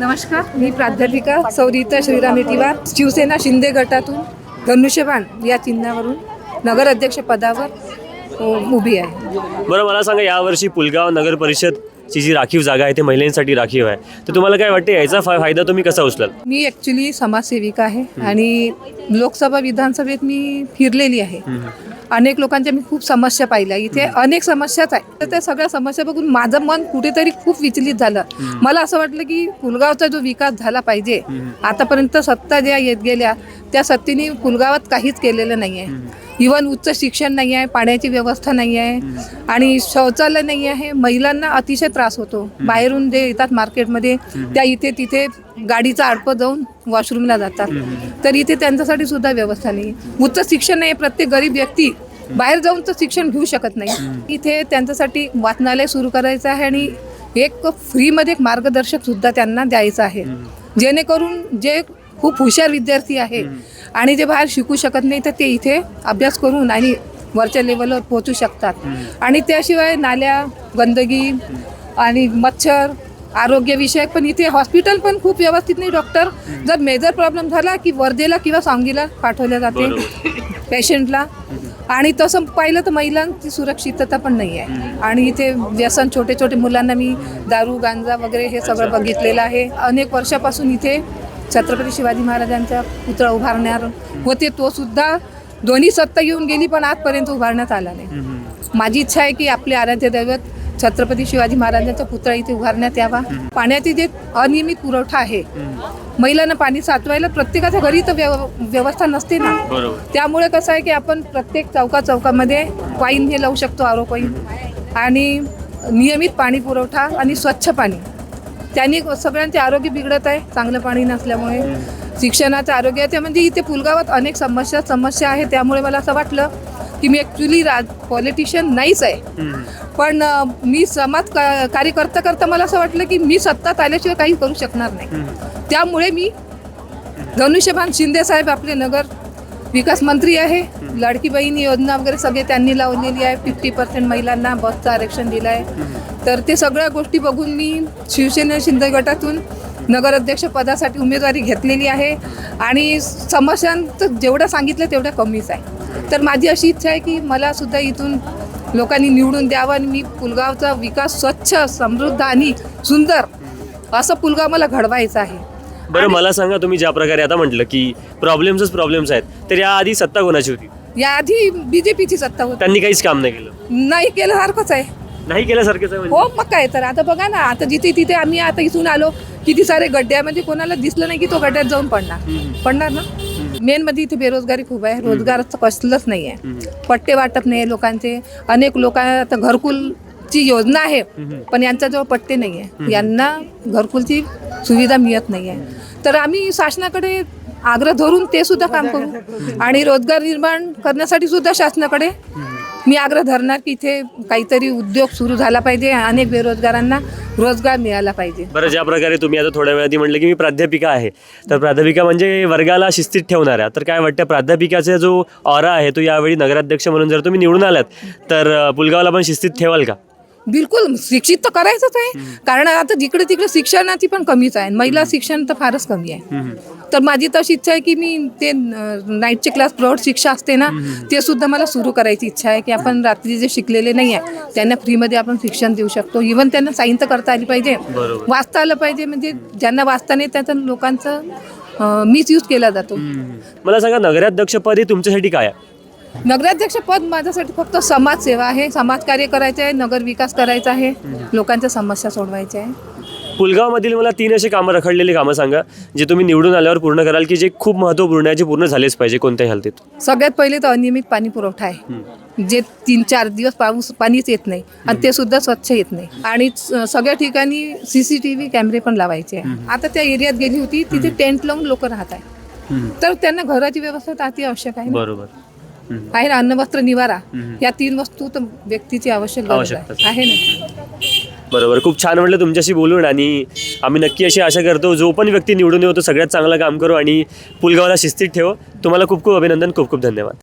नमस्कार मी प्राध्यापिका सौरिता श्रीराम येटिवार शिवसेना शिंदे गटातून धनुष्यबाण या चिन्हावरून नगराध्यक्ष पदावर उभी आहे. बरं मला सांगा यावर्षी पुलगाव नगर परिषदची जी राखीव जागा आहे ते महिलांसाठी राखीव आहे. तर तुम्हाला काय वाटते याचा फा फायदा तुम्ही कसा उचलाल? मी ॲक्च्युली समाजसेविका आहे आणि लोकसभा विधानसभेत मी फिरलेली आहे. अनेक लोकांच्या मी खूप समस्या पाहिल्या. इथे अनेक समस्याच आहे तर त्या सगळ्या समस्या बघून माझं मन कुठेतरी खूप विचलित झालं. मला असं वाटलं की पुलगावचा जो विकास झाला पाहिजे आतापर्यंत सत्ता ज्या येत गेल्या त्या सत्तेने पुलगावात काहीच केलेलं नाही आहे इवन उच्च शिक्षण नाही आहे पाण्याची व्यवस्था नाही आहे आणि शौचालय नाही आहे महिलांना अतिशय त्रास होतो. बाहेरून जे येतात मार्केटमध्ये त्या इथे तिथे गाडीचा आडपं जाऊन वॉशरूमला जातात. तर इथे त्यांच्यासाठी सुद्धा व्यवस्था नाही उच्च शिक्षण नाही प्रत्येक गरीब व्यक्ती बाहेर जाऊन तर शिक्षण घेऊ शकत नाही. इथे त्यांच्यासाठी वाचनालय सुरू करायचं आहे आणि एक फ्रीमध्ये एक मार्गदर्शक सुद्धा त्यांना द्यायचं आहे. जेणेकरून जे खूप हुशार विद्यार्थी आहे. आणि जे बाहेर शिकू शकत नाही तर ते इथे अभ्यास करून आणि वरच्या लेवलवर पोहोचू शकतात. आणि त्याशिवाय नाल्या गंदगी आणि मच्छर आरोग्यविषयक पण इथे हॉस्पिटल पण खूप व्यवस्थित नाही डॉक्टर जर मेजर प्रॉब्लेम झाला की वर्धेला किंवा सांगलीला पाठवल्या जाते पेशंटला आणि तसं पाहिलं तर महिलांची सुरक्षितता पण नाही आहे. आणि इथे व्यसन छोटे छोटे मुलांना मी दारू गांजा वगैरे हे सगळं बघितलेलं आहे. अनेक वर्षापासून इथे छत्रपती शिवाजी महाराजांचा पुतळा उभारणार होते तो सुद्धा दोन्ही सत्ता येऊन गेली पण आजपर्यंत उभारण्यात आला नाही. माझी इच्छा आहे की आपले आराध्य दैवत छत्रपती शिवाजी महाराजांचा पुतळा इथे उभारण्यात यावा. पाण्याचे जे अनियमित पुरवठा आहे. महिलांना पाणी साचवायला प्रत्येकाच्या घरी तर व्यव व्यवस्था नसते ना. त्यामुळे कसं आहे की आपण प्रत्येक चौका चौकामध्ये वाईन हे लावू शकतो आरो वाईन आणि नियमित पाणी पुरवठा आणि स्वच्छ पाणी. त्यांनी सगळ्यांचे आरोग्य बिघडत आहे चांगलं पाणी नसल्यामुळे. शिक्षणाचं आरोग्य आहे ते म्हणजे इथे पुलगावात अनेक समस्या समस्या आहे त्यामुळे मला असं वाटलं की मी ॲक्च्युली राज पॉलिटिशियन नाहीच आहे. पण मी समाज का कार्य करता करता मला असं वाटलं की मी सत्तात आल्याशिवाय काही करू शकणार नाही. त्यामुळे मी धनुष्यबाण शिंदे साहेब आपले नगर विकास मंत्री आहे. लाडकी बहीण योजना वगैरे सगळे त्यांनी लावलेली आहे. फिफ्टी पर्सेंट महिलांना बसचं आरक्षण दिलं आहे तर ते सगळ्या गोष्टी बघून मी शिवसेना शिंदे गटातून नगराध्यक्ष पदासाठी उमेदवारी घेतलेली आहे. आणि समस्यांचं जेवढं सांगितलं तेवढं कमीच आहे. तर माझी अशी इच्छा आहे की मला सुद्धा इथून लोकांनी निवडून द्यावं आणि मी पुलगावचा विकास स्वच्छ समृद्ध आणि सुंदर असं पुलगाव मला घडवायचं आहे. बरं मला सांगा तुम्ही ज्या प्रकारे आता म्हटलं की प्रॉब्लेम्सच प्रॉब्लेम्स आहेत तर याआधी सत्ता कोणाची होती? याआधी बीजेपीची सत्ता होती. त्यांनी काहीच काम नाही केलं. नाही केलं सारखंच आहे. नाही केल्यासारखंच आहे म्हणजे? हो मग काय तर आता बघा ना आता जिथे तिथे आम्ही आता इथून आलो किती सारे गड्ड्यामध्ये कोणाला दिसलं नाही की तो गड्ड्यात जाऊन पडणार. पडणार ना? मेन मध्ये इथे बेरोजगारी खूप आहे रोजगाराचं कसलंच नाही आहे पट्टे वाटप नाही आहे लोकांचे. अनेक लोक आता घरकुलची योजना आहे पण यांच्याजवळ पट्टे नाही आहे यांना घरकुलची सुविधा मिळत नाही आहे तर आम्ही शासनाकडे आग्रह धरून ते सुद्धा काम करू. आणि रोजगार निर्माण करण्यासाठी सुद्धा शासनाकडे मी आग्रह धरणार की इथे काहीतरी उद्योग सुरू झाला पाहिजे. अनेक बेरोजगारांना रोजगार मिळाला पाहिजे. बरं ज्या प्रकारे तुम्ही आता थोड्या वेळात म्हटलं की मी प्राध्यापिका आहे. तर प्राध्यापिका म्हणजे वर्गाला शिस्तीत ठेवणाऱ्या. तर काय वाटतं प्राध्यापिकाचा जो ऑरा आहे तो यावेळी नगराध्यक्ष म्हणून जर तुम्ही निवडून आलात तर पुलगावला पण शिस्तीत ठेवाल का? बिलकुल शिक्षित तर करायचंच आहे. कारण आता जिकडे तिकडे शिक्षणाची पण कमीच आहे. महिला शिक्षण तर फारच कमी आहे. तर माझी तशी इच्छा आहे की मी ते नाईटचे क्लास प्रौढ शिक्षा असते ना ते सुद्धा मला सुरू करायची इच्छा आहे की आपण रात्री जे शिकलेले नाही आहे त्यांना फ्रीमध्ये आपण शिक्षण देऊ शकतो. इवन त्यांना साईन तर करता आली पाहिजे. वाचता आलं पाहिजे. म्हणजे ज्यांना वाचता नाही त्याचं लोकांचं मिसयूज केला जातो. मला सांगा नगराध्यक्षपद हे तुमच्यासाठी काय आहे? नगराध्यक्ष पद माझ्यासाठी फक्त समाजसेवा आहे. समाजकार्य करायचे आहे नगर विकास करायचा आहे. लोकांच्या समस्या सोडवायच्या आहे. पुलगावमधील मला तीन असे कामं रखडलेली कामं सांगा जे तुम्ही निवडून आल्यावर पूर्ण कराल की जे खूप महत्त्वपूर्ण आहे जे पूर्ण झालेच पाहिजे कोणत्याही हालतीत? सगळ्यात पहिले तर अनियमित पाणी पुरवठा आहे. जे तीन चार दिवस पाऊस पाणीच येत नाही आणि ते सुद्धा स्वच्छ येत नाही. आणि स- सगळ्या ठिकाणी सीसीटीव्ही कॅमेरे पण लावायचे आहे. आता त्या एरियात गेली होती तिथे टेंट लावून लोक राहत आहे तर त्यांना घराची व्यवस्था तर अति आवश्यक आहे ना. बरोबर. आहे ना अन्न वस्त्र निवारा या तीन वस्तू तर व्यक्तीची आवश्यक गरज आवश्यकता. आहे आहे ना? बरोबर. खूप छान म्हटलं तुमच्याशी बोलून आणि आम्ही नक्की अशी आशा करतो जो पण व्यक्ती निवडून येतो सगळ्यात चांगलं काम करू आणि पुलगावला शिस्तीत ठेव. तुम्हाला खूप खूप अभिनंदन खूप खूप धन्यवाद.